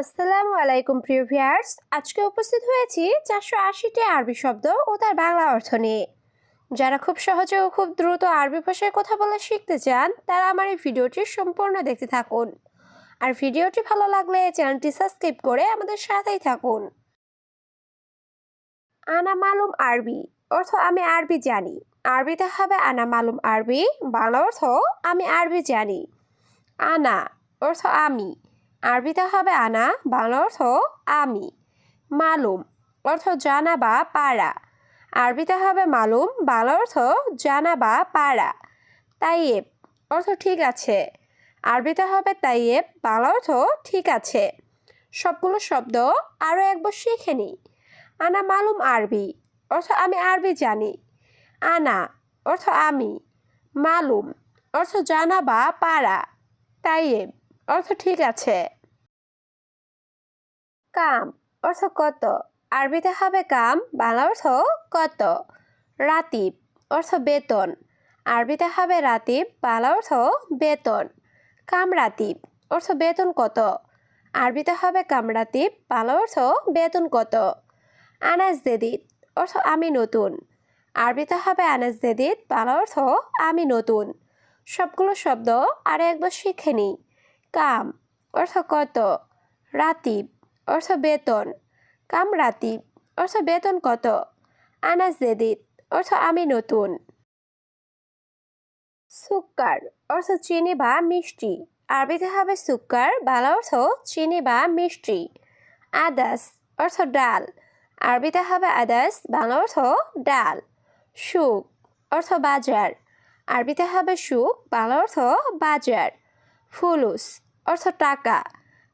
আসসালামু আলাইকুম, প্রিয় ভিয়ার্স আজকে উপস্থিত হয়েছি চারশো আশিটি আরবি শব্দ ও তার বাংলা অর্থ নিয়ে। যারা খুব সহজে ও খুব দ্রুত আরবি ভাষায় কথা বলা শিখতে চান, তারা আমার এই ভিডিওটি সম্পূর্ণ দেখতে থাকুন। আর ভিডিওটি ভালো লাগলে চ্যানেলটি সাবস্ক্রাইব করে আমাদের সাথেই থাকুন। আনা মালুম আরবি অর্থ আমি আরবি জানি। আরবিতে হবে আনা মালুম আরবি, বাংলা অর্থ আমি আরবি জানি। আনা অর্থ আমি। আরবিতে হবে আনা, বাংলা অর্থ আমি। মালুম, অর্থ জানা বা পারা। আরবিতে হবে মালুম, বাংলা অর্থ জানা বা পারা। তাইয়েব, অর্থ ঠিক আছে। আরবিতে হবে তাইয়েব, বাংলা অর্থ ঠিক আছে। সবগুলো শব্দ আরও একবার শিখে নিই। আনা মালুম আরবি, অর্থ আমি আরবি জানি। আনা, অর্থ আমি। মালুম, অর্থ জানা বা পারা। তাইয়েব অর্থ ঠিক আছে। কাম, অর্থ কত? আরবিতে হবে কাম, বাংলা অর্থ কত? রাতিব, অর্থ বেতন। আরবিতে হবে রাতিব, বাংলা অর্থ বেতন। কাম রাতিব, অর্থ বেতন কত? আরবিতে হবে কামরাতিব বাংলা অর্থ বেতন কত? আনাজ দেদিত অর্থ আমি নতুন। আরবিতে হবে আনাজ দেদিত বাংলা অর্থ আমি নতুন। সবগুলো শব্দ আর একবার শিখে নিই। কাম, অর্থ কত? রাতিব, অর্থ বেতন। কাম রাতিব, অর্থ বেতন কত? আনাজ দেদিত অর্থ আমি নতুন। সুক্কার, অর্থ চিনি বা মিষ্টি। আরবিতে হবে সুক্কার, বাংলা অর্থ চিনি বা মিষ্টি। আদাস, অর্থ ডাল। আরবিতে হবে আদাস, বাংলা অর্থ ডাল। সুখ, অর্থ বাজার। আরবিতে হবে সুখ, বাংলা অর্থ বাজার। ফুলুস অর্থ টাকা।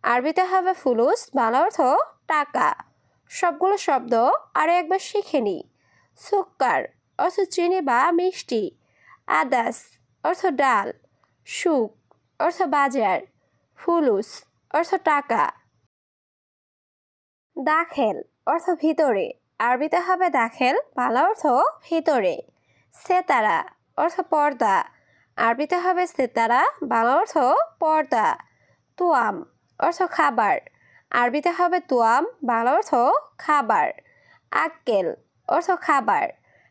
আরবিতে হবে ফুলুস, বাংলা অর্থ টাকা। সবগুলো শব্দ আরও একবার শিখে নিই সুক্কার অর্থ চিনি বা মিষ্টি। আদাস অর্থ ডাল। সুখ অর্থ বাজার। ফুলুস অর্থ টাকা। দাখেল অর্থ ভিতরে। আরবিতে হবে দাখেল, বাংলা অর্থ ভিতরে। সেতারা অর্থ পর্দা। আরবিতে হবে সেতারা, বাংলা অর্থ পর্দা। তুয়াম, অর্থ খাবার। আরবিতে হবে তুয়াম, বাংলা অর্থ খাবার। আক্কেল, অর্থ খাবার।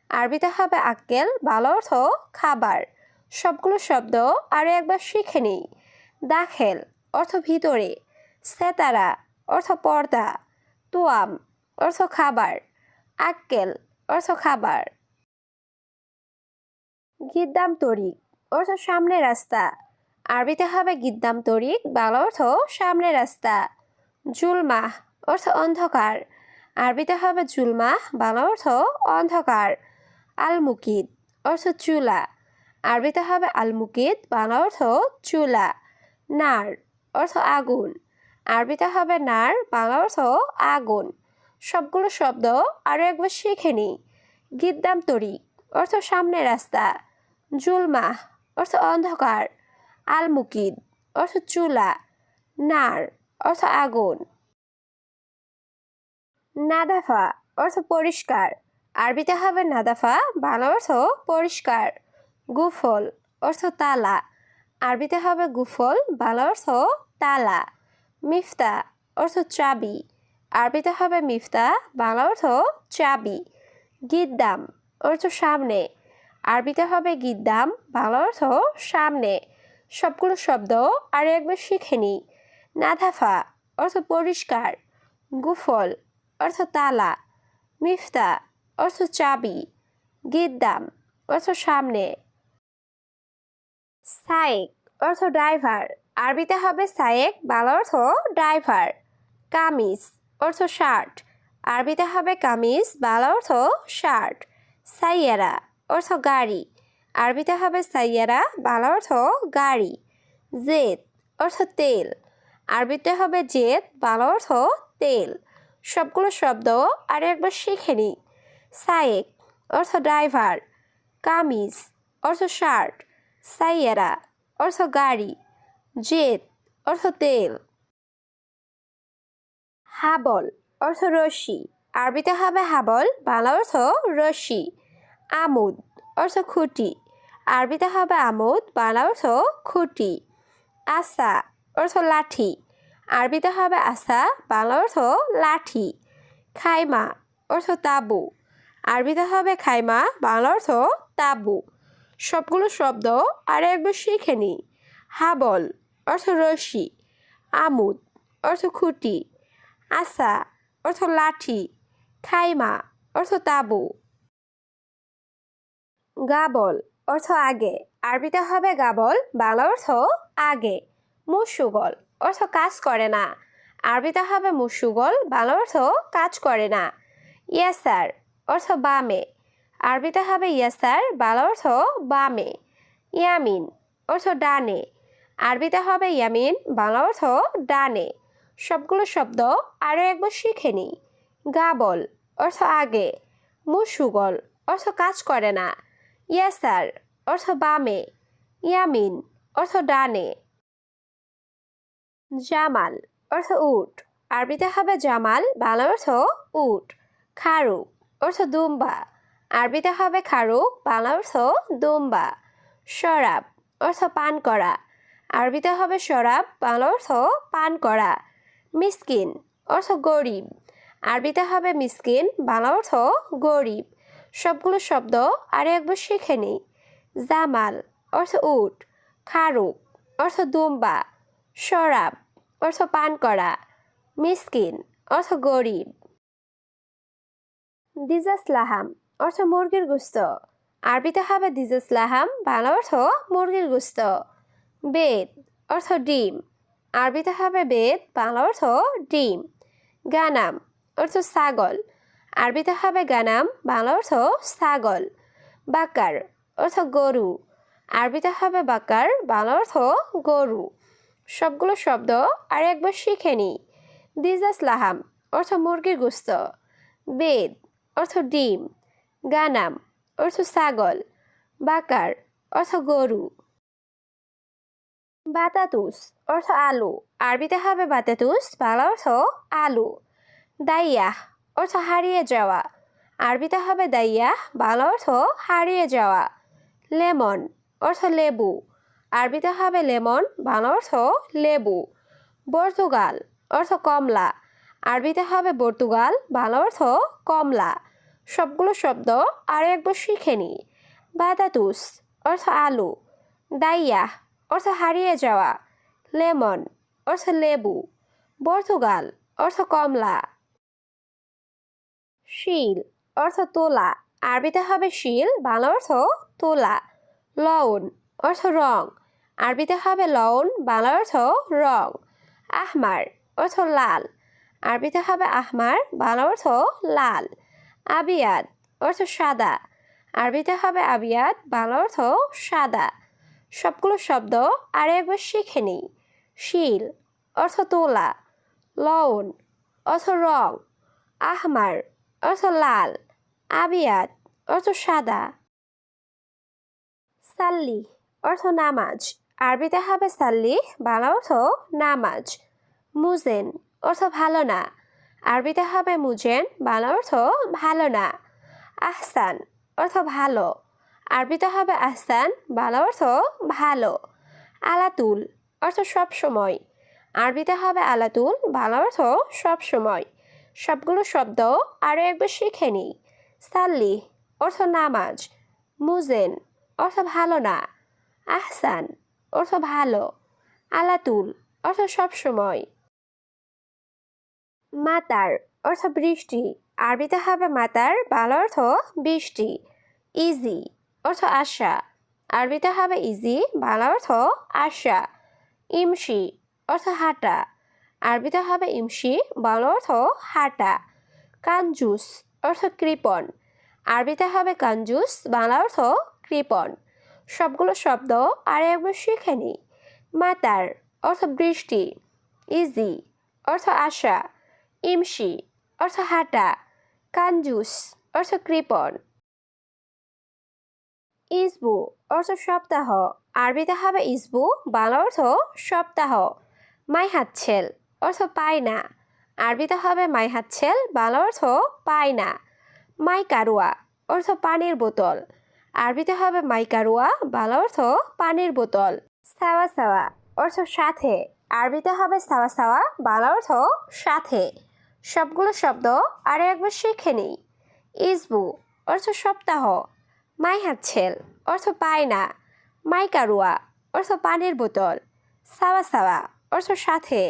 আরবিতে হবে আক্কেল, বাংলা অর্থ খাবার। সবগুলো শব্দ আরও একবার শিখে নিই। দাখেল, অর্থ ভিতরে। সেতারা, অর্থ পর্দা। তুয়াম, অর্থ খাবার। আক্কেল, অর্থ খাবার। গিদ্দাম তরিক, অর্থ সামনে রাস্তা। আরবিতে হবে গিদ্দাম তরিক, বাংলা অর্থ সামনে রাস্তা। জুলমাহ অর্থ অন্ধকার। আরবিতে হবে জুলমাহ বাংলা অর্থ অন্ধকার। আলমুকিদ অর্থ চুলা। আরবিতে হবে আলমুকিদ বাংলা অর্থ চুলা। নার, অর্থ আগুন। আরবিতে হবে নার, বাংলা অর্থ আগুন। সবগুলো শব্দ আরও একবার শিখে নিই গিদ্দাম তরিক, অর্থ সামনে রাস্তা। জুলমাহ অর্থ অন্ধকার। আলমুকিদ অর্থ চুলা নার অর্থ আগুন। নাদাফা অর্থ পরিষ্কার। আরবিতে হবে নাদাফা বাংলা অর্থ পরিষ্কার। গুফল, অর্থ তালা। আরবিতে হবে গুফল বাংলা অর্থ তালা। মিফতা, অর্থ চাবি। আরবিতে হবে মিফতা বাংলা অর্থ চাবি। গিদ্দাম, অর্থ সামনে। আরবিতে হবে গিদ্দাম বাংলা অর্থ সামনে। সবগুলো শব্দ আর একবার শিখে নিই। নাধাফা অর্থ পরিষ্কার। গুফল, অর্থ তালা। মিফতা, অর্থ চাবি। গিদ্দাম, অর্থ সামনে। সায়েক, অর্থ ড্রাইভার। আরবিতে হবে সায়েক, বাংলা অর্থ ড্রাইভার। কামিজ, অর্থ শার্ট। আরবিতে হবে কামিজ, বাংলা অর্থ শার্ট। সাইয়ারা, অর্থ গাড়ি। আরবিতে হবে সাইয়ারা, বাংলা অর্থ গাড়ি। জেদ অর্থ তেল। আরবিতে হবে জেদ, বাংলা অর্থ তেল। সবগুলো শব্দ আর একবার শিখে নিই। সায়েক অর্থ ড্রাইভার। কামিজ অর্থ শার্ট। সাইয়ারা অর্থ গাড়ি। জেদ অর্থ তেল। হাবল অর্থ রশি। আরবিতে হবে হাবল, বাংলা অর্থ রশি। আমুদ অর্থ খুঁটি। আরবিতে হবে আমোদ বাংলা অর্থ খুঁটি। আসা অর্থ লাঠি। আরবিতে হবে আসা বাংলা অর্থ লাঠি। খাইমা, অর্থ তাবু। আরবিতে হবে খাইমা বাংলা অর্থ তাবু। সবগুলো শব্দ আর একবার শিখে নি হাবল, অর্থ রশি। আমুদ, অর্থ খুঁটি। আসা অর্থ লাঠি। খাইমা, অর্থ তাবু। গাবল অর্থ আগে। আরবিতে হবে গাবল, বাংলা অর্থ আগে। মুসুগল, অর্থ কাজ করে না। আরবিতে হবে মুসুগল, বাংলা অর্থ কাজ করে না। ইয়াসার, অর্থ বামে। আরবিতে হবে ইয়াসার, বাংলা অর্থ বামে। ইয়ামিন, অর্থ ডানে। আরবিতে হবে ইয়ামিন, বাংলা অর্থ ডানে। সবগুলো শব্দ আরও একবার শিখে নিই। গাবল, অর্থ আগে। মুসুগল, অর্থ কাজ করে না। ইয়াসার অর্থ বামে। ইয়ামিন। অর্থ ডানে। জামাল। অর্থ উট। আরবিতে হবে জামাল, বাংলা অর্থ উট। খারুক অর্থ দুম্বা। আরবিতে হবে খারুক বাংলা অর্থ দুম্বা। শরাব। অর্থ পান করা। আরবিতে হবে শরাব, বাংলা অর্থ পান করা। মিসকিন। অর্থ গরিব। আরবিতে হবে মিসকিন, বাংলা অর্থ গরিব। সবগুলো শব্দ আর একবার শিখে নিই। জামাল অর্থ উট, খারুক অর্থ দুম্বা, শরাব অর্থ পান করা, মিসকিন অর্থ গরিব। দিজাসলাহাম অর্থ মুরগির গুস্ত, আরবিতে হবে দিজাসলাহাম, বাংলা অর্থ মুরগির গুস্ত। বেদ অর্থ ডিম, আরবিতে হবে বেদ, বাংলা অর্থ ডিম। গানাম অর্থ ছাগল আরবিতে হবে গানাম বাংলা অর্থ ছাগল বাকার অর্থ গরু। আরবিতে হবে বাকার বাংলা অর্থ গরু। সবগুলো শব্দ আর একবার শিখে নিই। দিজাস লাহাম, অর্থ মুরগির গুস্ত। বেদ, অর্থ ডিম। গানাম, অর্থ ছাগল। বাকার অর্থ গরু। বাতাতুস, অর্থ আলু। আরবিতে হবে বাতাতুস বাংলা অর্থ আলু। দাইয়াহ অর্থ হারিয়ে যাওয়া। আরবিতে হবে দাইয়া, বাংলা অর্থ হারিয়ে যাওয়া। লেমন অর্থ লেবু। আরবিতে হবে লেমন, বাংলা অর্থ লেবু। পর্তুগাল অর্থ কমলা। আরবিতে হবে পর্তুগাল, বাংলা অর্থ কমলা। সবগুলো শব্দ আর একবার শিখে নি। বাতাতুস অর্থ আলু। দাইয়াহ অর্থ হারিয়ে যাওয়া। লেমন অর্থ লেবু। পর্তুগাল অর্থ কমলা। শিল অর্থ তোলা। আরবিতে হবে শিল, বাংলা অর্থ তোলা। লউন অর্থ রং। আরবিতে হবে লউন বাংলা অর্থ রং। আহমার অর্থ লাল। আরবিতে হবে আহমার, বাংলা অর্থ লাল। আবিয়াদ অর্থ সাদা। আরবিতে হবে আবিয়াদ, বাংলা অর্থ সাদা। সবগুলো শব্দ আর একবার শিখে নিই। শিল অর্থ তোলা। লউন অর্থ রং। আহমার অর্থ লাল আবিয়াদ অর্থ সাদা। সাল্লি, অর্থ নামাজ, আরবিতে হবে সাল্লি, বাংলা অর্থ নামাজ। মুজেন, অর্থ ভালো না, আরবিতে হবে মুজেন, বাংলা অর্থ ভালো না। আহসান, অর্থ ভালো, আরবিতে হবে আহসান, বাংলা অর্থ ভালো। আলাতুল, অর্থ সব সময়, আরবিতে হবে আলাতুল, বাংলা অর্থ সব সময়। সবগুলো শব্দ আরও একবার শিখে নিই। সাল্লি, অর্থ নামাজ। মুজেন, অর্থ ভালো না। আহসান, অর্থ ভালো। আলাতুল, অর্থ সবসময় মাতার, অর্থ বৃষ্টি। আরবিতে হবে মাতার, বাংলা অর্থ বৃষ্টি। ইজি, অর্থ আশা। আরবিতে হবে ইজি, বাংলা অর্থ আশা। ইমশি, অর্থ হাঁটা। আরবিতে হবে ইমশি, বাংলা অর্থ হাঁটা। কাঞ্জুস অর্থ কৃপণ। আরবিতে হবে কাঞ্জুস বাংলা অর্থ কৃপণ। সবগুলো শব্দ আর একবার শিখে নিই। মাতার অর্থ বৃষ্টি ইজি অর্থ আশা। ইমশি অর্থ হাঁটা। কাঞ্জুস অর্থ কৃপণ। ইসবু অর্থ সপ্তাহ। আরবিতে হবে ইসবু, বাংলা অর্থ সপ্তাহ। মাই হাতছেল। অর্থ পায় না। আরবিতে হবে মাই হাতছেল বাংলা অর্থ পায় না মাই কারুয়া অর্থ পানির বোতল আরবিতে হবে মাই কারুয়া বাংলা অর্থ পানির বোতল সাওয়া সাওয়া অর্থ সাথে আরবিতে হবে সাওয়া সাওয়া বাংলা অর্থ সাথে সবগুলো শব্দ আরও একবার শিখে নিই। ইসবু অর্থ সপ্তাহ মাই হাতছেল অর্থ পায় না মাই কারুয়া অর্থ পানির বোতল সাওয়া সাওয়া অর্থ সাথে